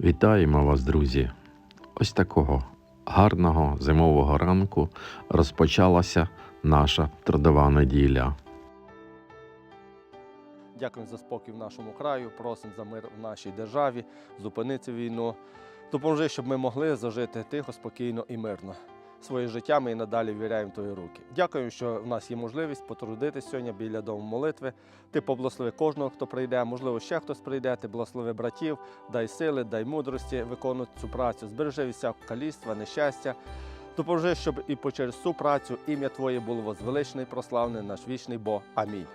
Вітаємо вас, друзі! Ось такого гарного зимового ранку розпочалася наша трудова неділя. Дякуємо за спокій в нашому краю, просимо за мир в нашій державі, зупинити війну. Допоможи, щоб ми могли зажити тихо, спокійно і мирно. Своє життя ми і надалі віряємо твої руки. Дякую, що в нас є можливість потрудитись сьогодні біля дому молитви. Ти поблагослови кожного, хто прийде. Можливо, ще хтось прийде. Ти благослови братів, дай сили, дай мудрості виконувати цю працю. Збережи від всякого каліцтва, нещастя. Допоможи, щоб і по через цю працю ім'я Твоє було возвеличене і прославлене, наш вічний Бог. Амінь.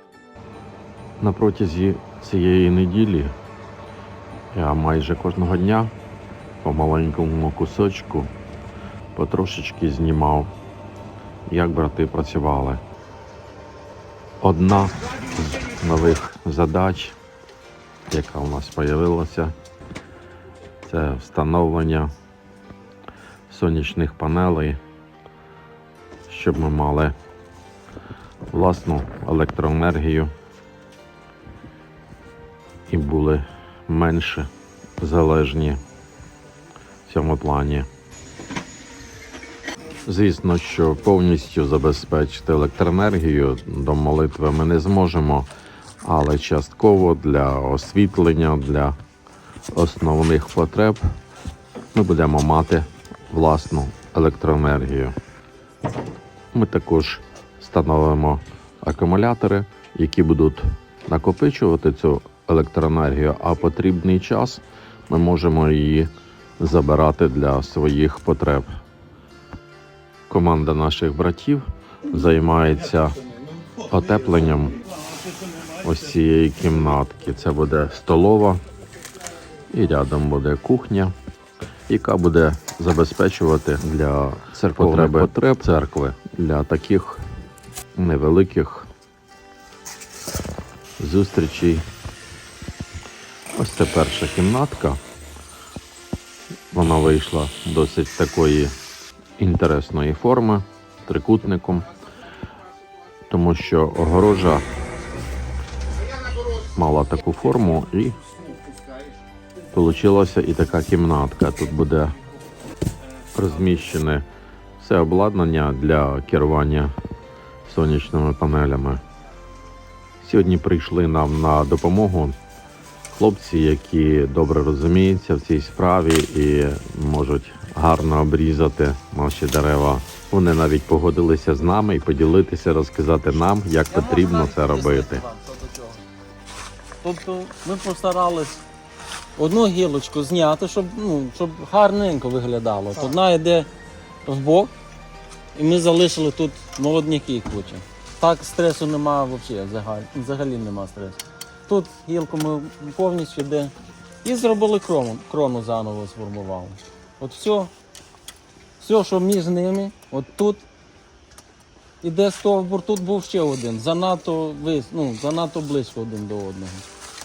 На протязі цієї неділі я майже кожного дня по маленькому кусочку потрошечки знімав, як брати працювали. Одна з нових задач, яка у нас з'явилася, це встановлення сонячних панелей, щоб ми мали власну електроенергію і були менше залежні в цьому плані. Звісно, що повністю забезпечити електроенергію до молитви ми не зможемо, але частково для освітлення, для основних потреб ми будемо мати власну електроенергію. Ми також встановимо акумулятори, які будуть накопичувати цю електроенергію, а потрібний час ми можемо її забирати для своїх потреб. Команда наших братів займається отепленням ось цієї кімнатки. Це буде столова і рядом буде кухня, яка буде забезпечувати для церковних потреб церкви для таких невеликих зустрічей. Ось це перша кімнатка. Вона вийшла досить такої інтересної форми трикутником, тому що огорожа мала таку форму і вийшла і така кімнатка. Тут буде розміщене все обладнання для керування сонячними панелями. Сьогодні прийшли нам на допомогу хлопці, які добре розуміються в цій справі і можуть гарно обрізати наші дерева. Вони навіть погодилися з нами і поділитися, розказати нам, як потрібно це робити. Тобто ми постарались одну гілочку зняти, щоб, ну, щоб гарненько виглядало. Одна йде в бок, і ми залишили тут молодняки куча. Так стресу немає взагалі, взагалі, взагалі немає стресу. Тут гілку ми повністю йде. І зробили крону, крону заново сформували. От все, все, що між ними, от тут іде стовбур, тут був ще один. Занадто, ну, занадто близько один до одного.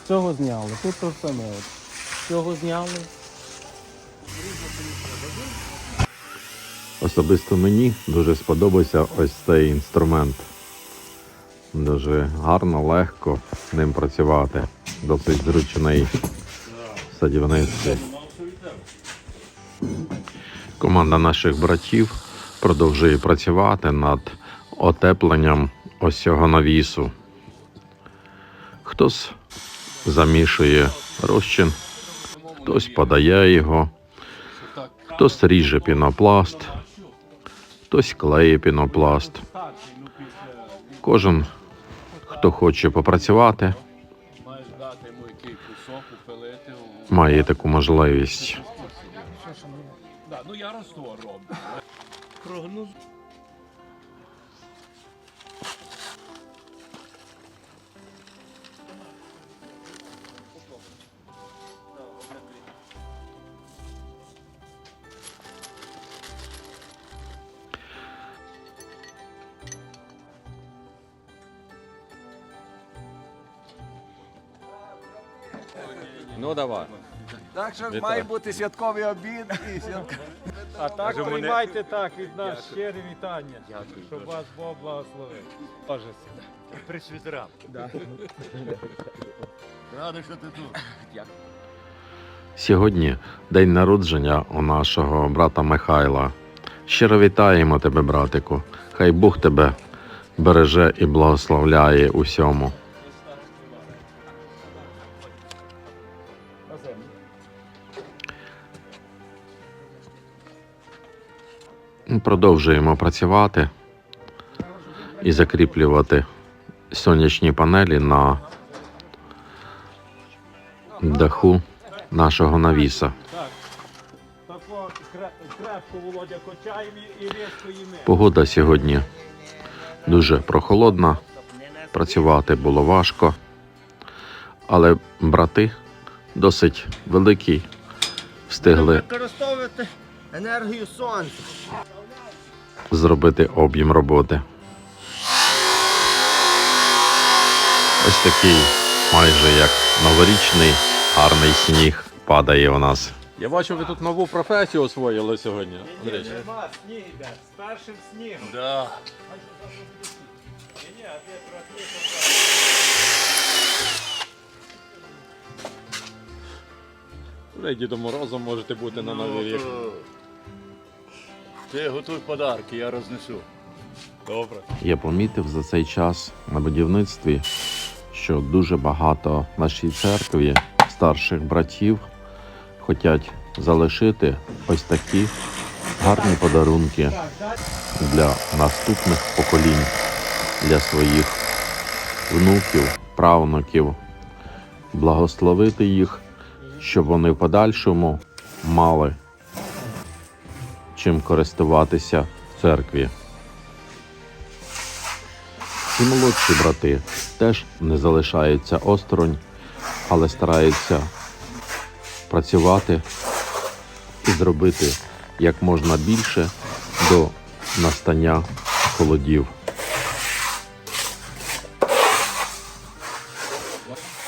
Цього зняли, тут то саме. От. Цього зняли. Особисто мені дуже сподобався ось цей інструмент. Дуже гарно, легко ним працювати. Досить зручний в садівництві. Команда наших братів продовжує працювати над отепленням ось цього навісу. Хтось замішує розчин, хтось подає його, хтось ріже пінопласт, хтось клеє пінопласт. Кожен, хто хоче попрацювати, має таку можливість. Да, ну я роблю. Ну давай. Так що має бути святковий обід і святковий. А так приймайте так від нас щирі вітання, щоб вас Бог благословив. Боже Присвітера. Радий, що ти тут. Сьогодні день народження у нашого брата Михайла. Щиро вітаємо тебе, братику. Хай Бог тебе береже і благословляє усьому. Продовжуємо працювати і закріплювати сонячні панелі на даху нашого навіса. Погода сьогодні дуже прохолодна, працювати було важко, але брати досить великі, встигли Використовувати енергію сонця. зробити об'єм роботи. Ось такий майже як новорічний гарний сніг падає у нас. Я бачу, ви тут нову професію освоїли сьогодні. Андрій. Нема сніг йде, з першим снігом. Да. Ні, а де Ви Дідом Морозом можете бути на новий рік. Ну, Ти готуй подарки, я рознесу. Добре. Я помітив за цей час на будівництві, що дуже багато в нашій церкві старших братів хочуть залишити ось такі гарні подарунки для наступних поколінь, для своїх внуків, правнуків, благословити їх, щоб вони в подальшому мали чим користуватися в церкві. І молодші брати теж не залишаються осторонь, але стараються працювати і зробити як можна більше до настання холодів.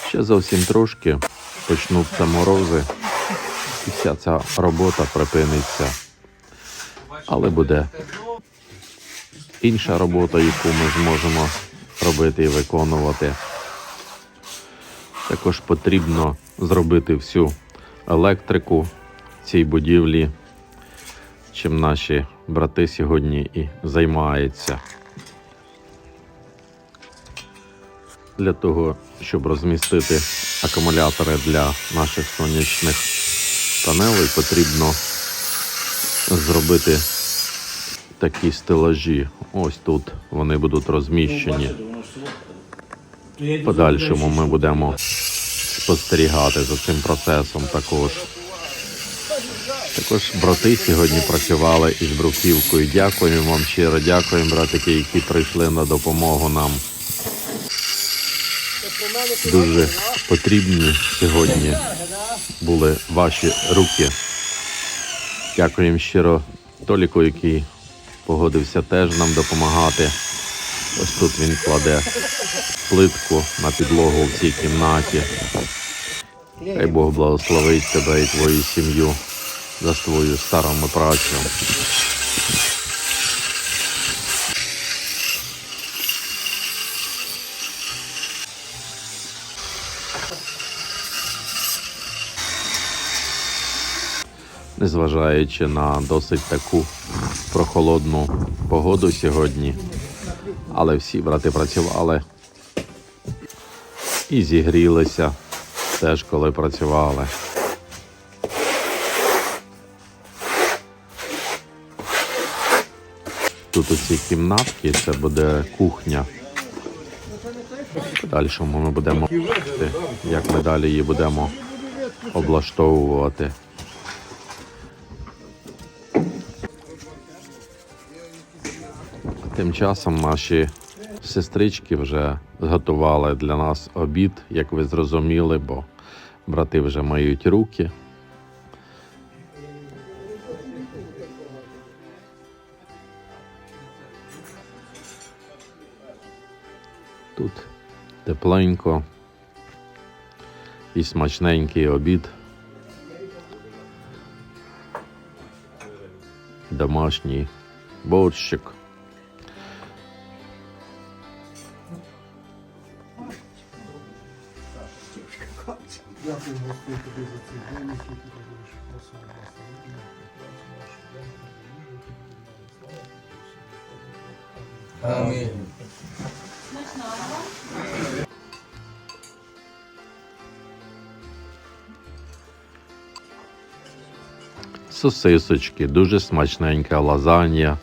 Ще зовсім трошки почнуться морози, і вся ця робота припиниться. Але буде інша робота, яку ми зможемо робити і виконувати. Також потрібно зробити всю електрику цій будівлі, чим наші брати сьогодні і займаються. Для того, щоб розмістити акумулятори для наших сонячних панелей, потрібно зробити такі стелажі. Ось тут вони будуть розміщені. В подальшому ми будемо спостерігати за цим процесом також. Також брати сьогодні працювали із бруківкою. Дякуємо вам щиро, дякуємо, братики, які прийшли на допомогу нам. Дуже потрібні сьогодні були ваші руки. Дякуємо щиро Толіку, який погодився теж нам допомагати. Ось тут він кладе плитку на підлогу в цій кімнаті. Хай Бог благословить тебе і твою сім'ю за твою старому працю. Незважаючи на досить таку прохолодну погоду сьогодні, але всі брати працювали і зігрілися теж, коли працювали. Тут оці кімнатки, це буде кухня. Подальшому ми будемо як ми далі її будемо облаштовувати. Тим часом наші сестрички вже зготували для нас обід, як ви зрозуміли, бо брати вже мають руки. Тут тепленько і смачненький обід. Домашній борщик. Дякую тобі за цей день, який ти робиш. Просимо на працю нашу слава Амінь. Сосисочки, дуже смачненька лазанья.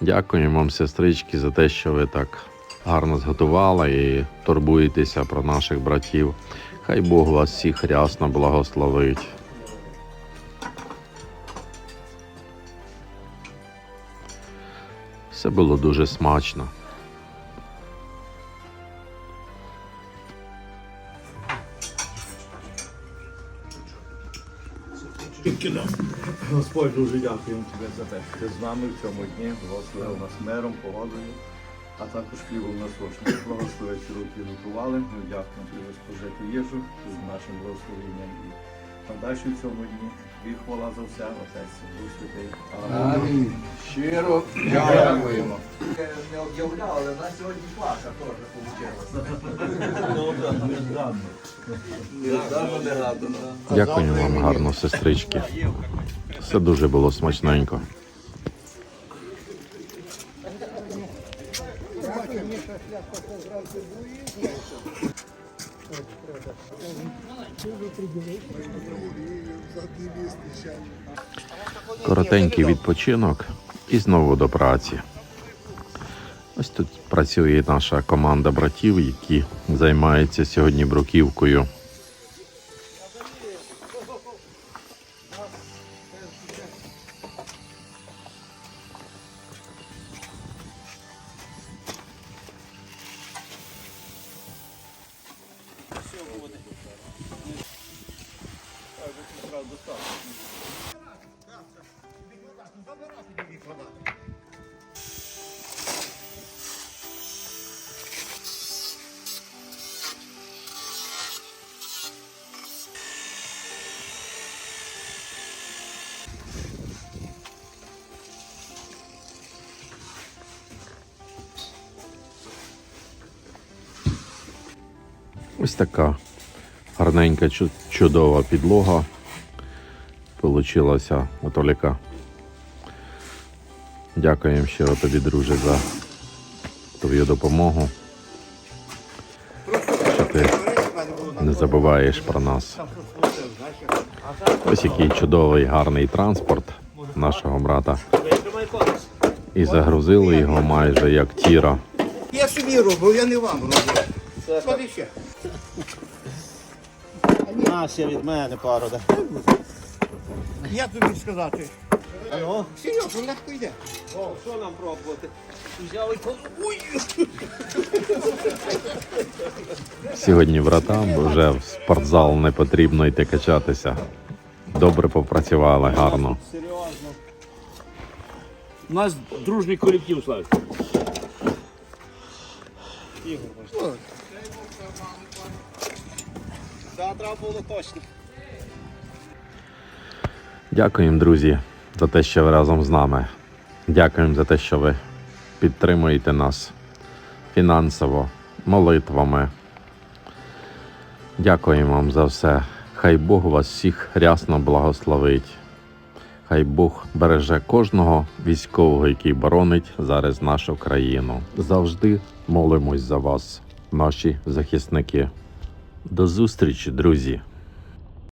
Дякуємо вам, сестрички, за те, що ви так гарно зготували і турбуєтеся про наших братів. Хай Бог вас всіх рясно благословить. Все було дуже смачно. Господь, дуже дякуємо тобі за те, що ти з нами в цьому дні, благословив нас миром, погодою, а також хлібом насушним. Благослови ці руки готували. Ми дякуємо тобі за спожиту їжу з нашим благословенням і надальше в цьому дні. Тобі хвала за все, Отець, і Дух Святий. Амінь. Щиро дякуємо. Не об'являв, але на сьогодні плака теж вийшла. Дякую вам гарно, сестрички. Все дуже було смачненько. Коротенький відпочинок і знову до праці. Ось тут працює наша команда братів, які займаються сьогодні бруківкою. Ось така гарненька, чудова підлога. Получилася у Толіка. Дякуємо щиро тобі, друже, за твою допомогу. Що ти не забуваєш про нас. Ось який чудовий гарний транспорт нашого брата. І загрузили його майже як тіра. Я собі робив, я не вам робив. Ходи ще. Ще від мене пару, да. Як тобі сказати? Ну, Серйозно, легко йде. о, що нам пробувати? Взяв і. Ой! Сьогодні братам вже в спортзал не потрібно йти качатися. Добре попрацювали, гарно. Серйозно. У нас дружній колектив, Славик. Да, треба точно. Дякуємо, друзі, за те, що ви разом з нами. Дякуємо за те, що ви підтримуєте нас фінансово, молитвами. Дякуємо вам за все. Хай Бог вас всіх рясно благословить. Хай Бог береже кожного військового, який боронить зараз нашу країну. Завжди молимось за вас, наші захисники. До зустрічі, друзі!